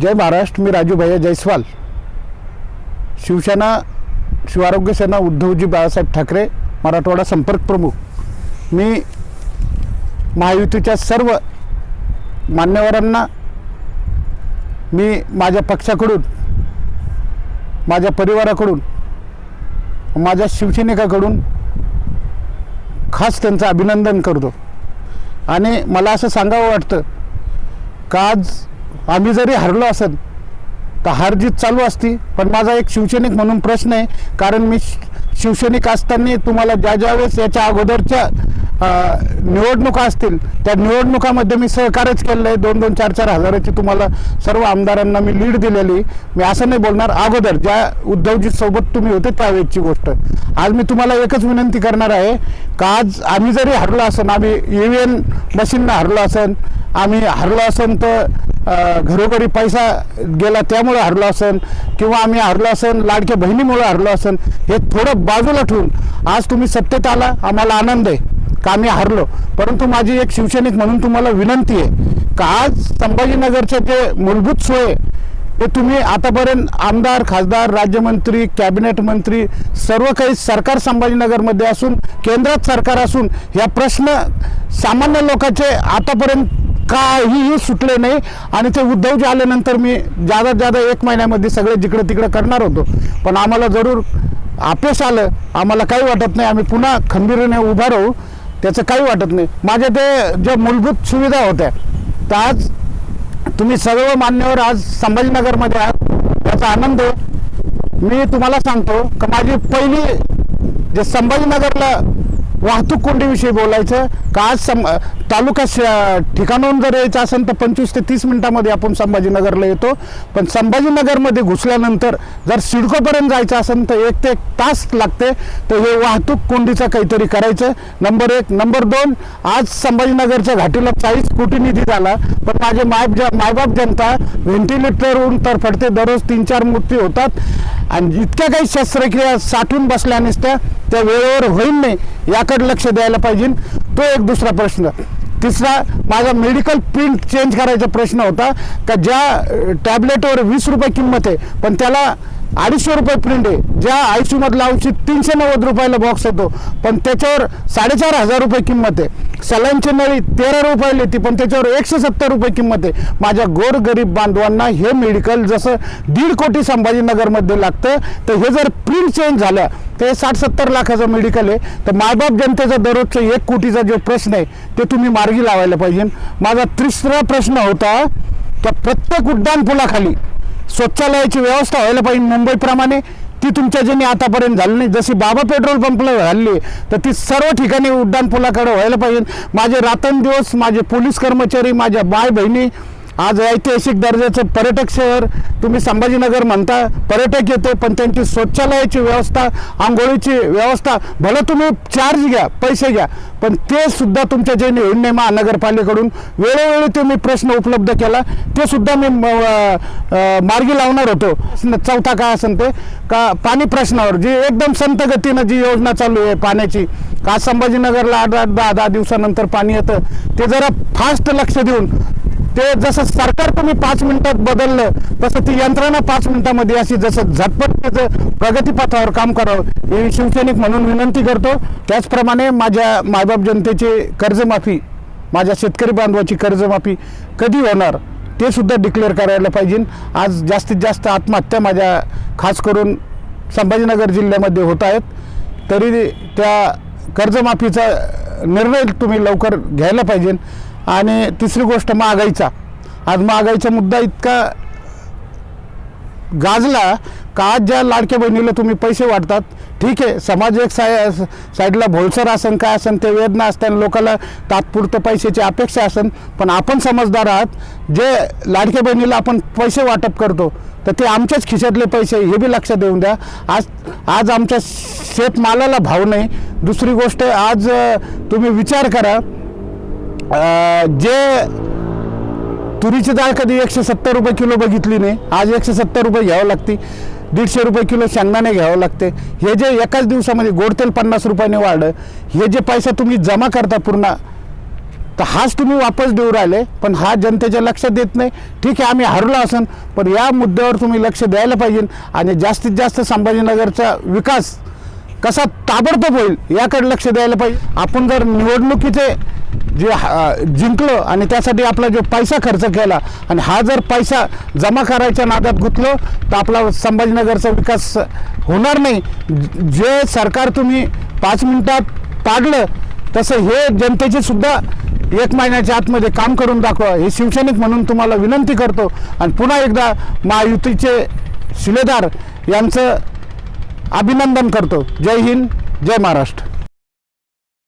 जय महाराष्ट्र मी राजू भैया जयस्वाल. शिवसेना शिवारोग्य सेना उद्धवजी बाळासाहेब ठाकरे मराठवाडा संपर्क प्रमुख. मी महायुतीच्या सर्व मान्यवरांना मी माझ्या पक्षाकडून माझ्या परिवाराकडून माझ्या शिवसैनिकाकडून खास त्यांचं अभिनंदन करतो. आणि मला असं सांगावं वाटतं का आज आम्ही जरी हरलो असेल तर हार जीत चालू असती. पण माझा एक शिवसैनिक म्हणून प्रश्न आहे कारण मी शिवसैनिक असताना तुम्हाला ज्या ज्या वेळेस याच्या अगोदरच्या निवडणुका असतील त्या निवडणुकामध्ये मी सहकार्यच केलेलं आहे. दोन दोन चार चार हजाराची तुम्हाला सर्व आमदारांना मी लीड दिलेली. मी असं नाही बोलणार अगोदर ज्या उद्धवजी सोबत तुम्ही होते त्यावेळेची गोष्ट. आज मी तुम्हाला एकच विनंती करणार आहे का आज आम्ही जरी हरलो असन आम्ही ई व्ही एम मशीननं हरलो असन आम्ही हरलो असन तर घरोघरी पैसा गेला त्यामुळे हरलो असन किंवा आम्ही हरलो असन लाडक्या बहिणीमुळे हरलो असन हे थोडं बाजूला ठेवून आज तुम्ही सत्तेत आला आम्हाला आनंद आहे. का हरलो? परंतु माझी एक शिवसैनिक म्हणून तुम्हाला विनंती आहे का आज संभाजीनगरचे जे मूलभूत सोय ते तुम्ही आतापर्यंत आमदार खासदार राज्यमंत्री कॅबिनेट मंत्री सर्व काही सरकार संभाजीनगरमध्ये असून केंद्रात सरकार असून या प्रश्न सामान्य लोकांचे आतापर्यंत काहीही सुटले नाही आणि ते उद्धवजी आल्यानंतर मी जादा जादा एक महिन्यामध्ये सगळे जिकडे तिकडे करणार होतो. पण आम्हाला जरूर अपयश आलं आम्हाला काही वाटत नाही आम्ही पुन्हा खंबीरने उभा राहू. त्याचं काही वाटत नाही. माझ्या ते ज्या मूलभूत सुविधा होत्या तर आज तुम्ही सर्व मान्यवर आज संभाजीनगरमध्ये आहात. याचा आनंद मी तुम्हाला सांगतो का माझी पहिली जे संभाजीनगरला वाहतूक कोंडीविषयी बोलायचं. का आज सं तालुका श- ठिकाणाहून जर यायचं असेल तर पंचवीस ते तीस मिनिटामध्ये आपण संभाजीनगरला येतो. पण संभाजीनगरमध्ये घुसल्यानंतर जर सिडकोपर्यंत जायचं असेल तर एक ते एक तास लागते. तर हे वाहतूक कोंडीचं काहीतरी करायचं. नंबर एक. नंबर दोन. आज संभाजीनगरच्या घाटीला चाळीस कोटी निधी झाला. पण माझे माय मायबाप जनता व्हेंटिलेटरवरून तर पडते. दररोज तीन चार मृत्यू होतात. आणि इतक्या काही शस्त्रक्रिया साठवून बसल्या नसत्या त्या वेळेवर होईल नाही याकडे लक्ष द्यायला पाहिजे. तो एक दुसरा प्रश्न. तिसरा माझा मेडिकल प्रिंट चेंज करायचा प्रश्न होता का ज्या टॅबलेटवर वीस रुपये किंमत आहे पण त्याला अडीचशे रुपये प्रिंट आहे. ज्या आयसीयूमधलं औषध तीनशे नव्वद रुपयाला बॉक्स येतो पण त्याच्यावर साडेचार हजार रुपये किंमत आहे. सलाईनची नळी तेरा रुपयाला येते पण त्याच्यावर एकशे सत्तर रुपये किंमत आहे. माझ्या गोरगरीब बांधवांना हे मेडिकल जसं दीड कोटी संभाजीनगरमध्ये लागतं तर हे जर प्रिंट चेंज झालं तर हे साठ सत्तर लाखाचं मेडिकल आहे. तर मायबाप जनतेचा दररोजचा एक कोटीचा जो प्रश्न आहे ते तुम्ही मार्गी लावायला पाहिजे. माझा तिसरा प्रश्न होता त्या प्रत्येक उड्डाण पुलाखाली शौचालयाची व्यवस्था व्हायला पाहिजे मुंबईप्रमाणे. ती तुमच्या ज्यांनी आतापर्यंत झाली नाही. जशी बाबा पेट्रोल पंपला झाली तर ती सर्व ठिकाणी उड्डाणपुलाकडे व्हायला पाहिजे. माझे रात्रंदिवस माझे पोलीस कर्मचारी माझ्या बाय बहिणी आज ऐतिहासिक दर्जाचं पर्यटक शहर तुम्ही संभाजीनगर म्हणता पर्यटक येतो पण त्यांची शौचालयाची व्यवस्था आंघोळीची व्यवस्था भलं तुम्ही चार्ज घ्या पैसे घ्या पण ते सुद्धा तुमच्या जे निर्णय महानगरपालिकेकडून वेळोवेळी ते मी प्रश्न उपलब्ध केला ते सुद्धा मी म- मार्गी लावणार होतो. चौथा काय असेल ते? का पाणी प्रश्नावर जी एकदम संत गतीनं जी योजना चालू आहे पाण्याची का संभाजीनगरला आठ आठ दहा दहा दिवसानंतर पाणी येतं ते जरा फास्ट लक्ष देऊन ते जसं सरकार तुम्ही पाच मिनिटात बदललं तसं ती यंत्रणा पाच मिनिटामध्ये अशी जसं झटपट त्याचं प्रगतीपथावर काम करावं हे शिवसैनिक म्हणून विनंती करतो. त्याचप्रमाणे माझ्या मायबाप जनतेची कर्जमाफी माझ्या शेतकरी बांधवाची कर्जमाफी कधी होणार ते सुद्धा डिक्लेअर करायला पाहिजे. आज जास्तीत जास्त आत्महत्या माझ्या खास करून संभाजीनगर जिल्ह्यामध्ये होत आहेत. तरी त्या कर्जमाफीचा निर्णय तुम्ही लवकर घ्यायला पाहिजे. आणि तिसरी गोष्ट महागाईचा आज महागाईचा मुद्दा इतका गाजला का आज ज्या लाडक्या बहिणीला तुम्ही पैसे वाटतात ठीक आहे समाज एक साय साईडला भोळसर असन काय असन ते वेदना असताना लोकांना तात्पुरतं पैशाची अपेक्षा असन पण आपण समजदार आहात जे लाडक्या बहिणीला आपण पैसे वाटप करतो तर ते आमच्याच खिशातले पैसे हे बी लक्षात देऊन द्या. आज आज आमच्या शेतमालाला भाव नाही. दुसरी गोष्ट आज तुम्ही विचार करा जे तुरीची डाळ कधी एकशे सत्तर रुपये किलो बघितली नाही आज एकशे सत्तर रुपये घ्यावं लागते. दीडशे रुपये किलो शेंगदाणे घ्यावं लागते. हे जे एकाच दिवसामध्ये गोड तेल पन्नास रुपयाने वाढलं हे जे पैसा तुम्ही जमा करता पूर्ण तर हाच तुम्ही वापस देऊ राहिले पण हा जनतेच्या लक्षात देत नाही. ठीक आहे आम्ही हरलो असन पण या मुद्द्यावर तुम्ही लक्ष द्यायला पाहिजे आणि जास्तीत जास्त संभाजीनगरचा विकास कसा ताबडतोब होईल याकडे लक्ष द्यायला पाहिजे. आपण जर निवडणुकीचे जे हा- आणि त्यासाठी आपला जो पैसा खर्च केला आणि हा जर पैसा जमा करायच्या नादात गुंतलो तर आपला संभाजीनगरचा विकास होणार नाही. जे सरकार तुम्ही पाच मिनिटात पाडलं तसं हे जनतेचे सुद्धा एक महिन्याच्या आतमध्ये काम करून दाखवा. हे शिवसैनिक म्हणून तुम्हाला विनंती करतो. आणि पुन्हा एकदा महायुतीचे शिलेदार यांचं अभिनंदन करतो. जय हिंद जय महाराष्ट्र.